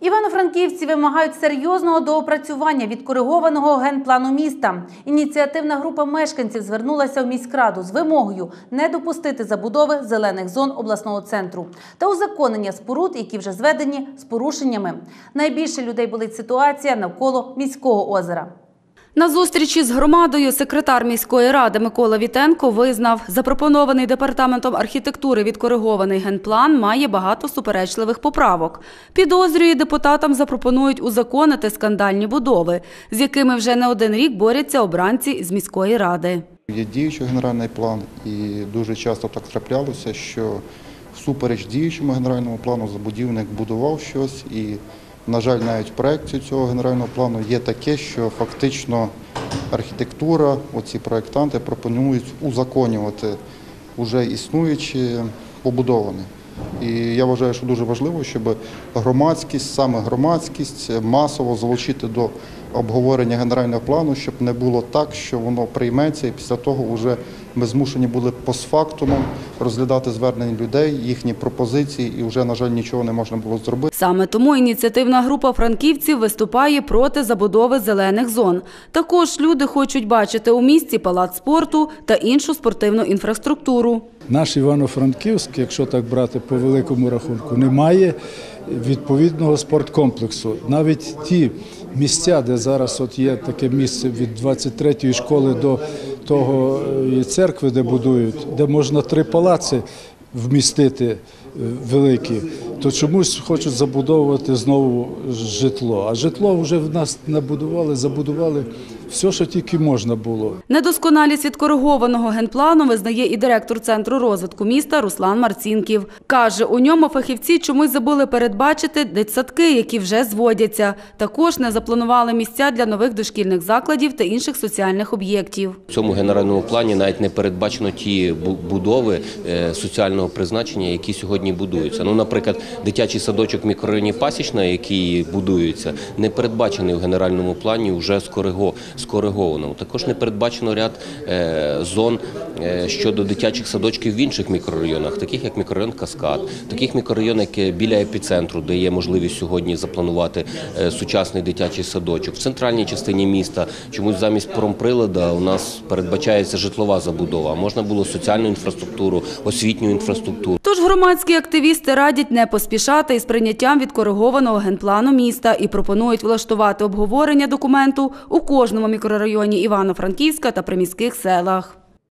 Івано-франківці вимагають серйозного доопрацювання відкоригованого генплану міста. Ініціативна група мешканців звернулася в міськраду з вимогою не допустити забудови зелених зон обласного центру та узаконення споруд, які вже зведені з порушеннями. Найбільше людей болить ситуація навколо міського озера. На зустрічі з громадою секретар міської ради Микола Вітенко визнав, запропонований департаментом архітектури відкоригований генплан має багато суперечливих поправок. Підозрює, депутатам запропонують узаконити скандальні будови, з якими вже не один рік борються обранці з міської ради. Є діючий генеральний план, і дуже часто так траплялося, що всупереч діючому генеральному плану забудівник будував щось, і, на жаль, навіть в проєкті цього генерального плану є таке, що фактично архітектура, оці проєктанти пропонують узаконювати вже існуючі побудоване. І я вважаю, що дуже важливо, щоб громадськість, саме громадськість, масово залучити до обговорення генерального плану, щоб не було так, що воно прийметься, і після того вже ми змушені були постфактумом розглядати звернення людей, їхні пропозиції, і вже, на жаль, нічого не можна було зробити. Саме тому ініціативна група франківців виступає проти забудови зелених зон. Також люди хочуть бачити у місті палац спорту та іншу спортивну інфраструктуру. Наш Івано-Франківськ, якщо так брати по великому рахунку, не має відповідного спорткомплексу. Навіть ті місця, де зараз от є таке місце від 23-ї школи до того і церкви, де будують, де можна три палаци вмістити е, великі, то чомусь хочуть забудовувати знову житло. А житло вже в нас набудували, забудували все, що тільки можна було. Недосконалість відкоригованого генплану визнає і директор Центру розвитку міста Руслан Марцінків. Каже, у ньому фахівці чомусь забули передбачити дитсадки, які вже зводяться. Також не запланували місця для нових дошкільних закладів та інших соціальних об'єктів. В цьому генеральному плані навіть не передбачено ті бу- будови е, соціального призначення, які сьогодні будуються. Ну, наприклад, дитячий садочок в мікрорайоні Пасічна, який будується, не передбачений в генеральному плані вже скориго- скоригованому. Також не передбачено ряд е, зон е, щодо дитячих садочків в інших мікрорайонах, таких як мікрорайон Каскад, таких мікрорайонів, як е, біля епіцентру, де є можливість сьогодні запланувати е, сучасний дитячий садочок. В центральній частині міста чомусь замість промприлада у нас передбачається житлова забудова. Можна було соціальну інфраструктуру, освітню інфраструктуру. Тож громадські активісти радять не поспішати із прийняттям відкоригованого генплану міста і пропонують влаштувати обговорення документу у кожному мікрорайоні Івано-Франківська та приміських селах.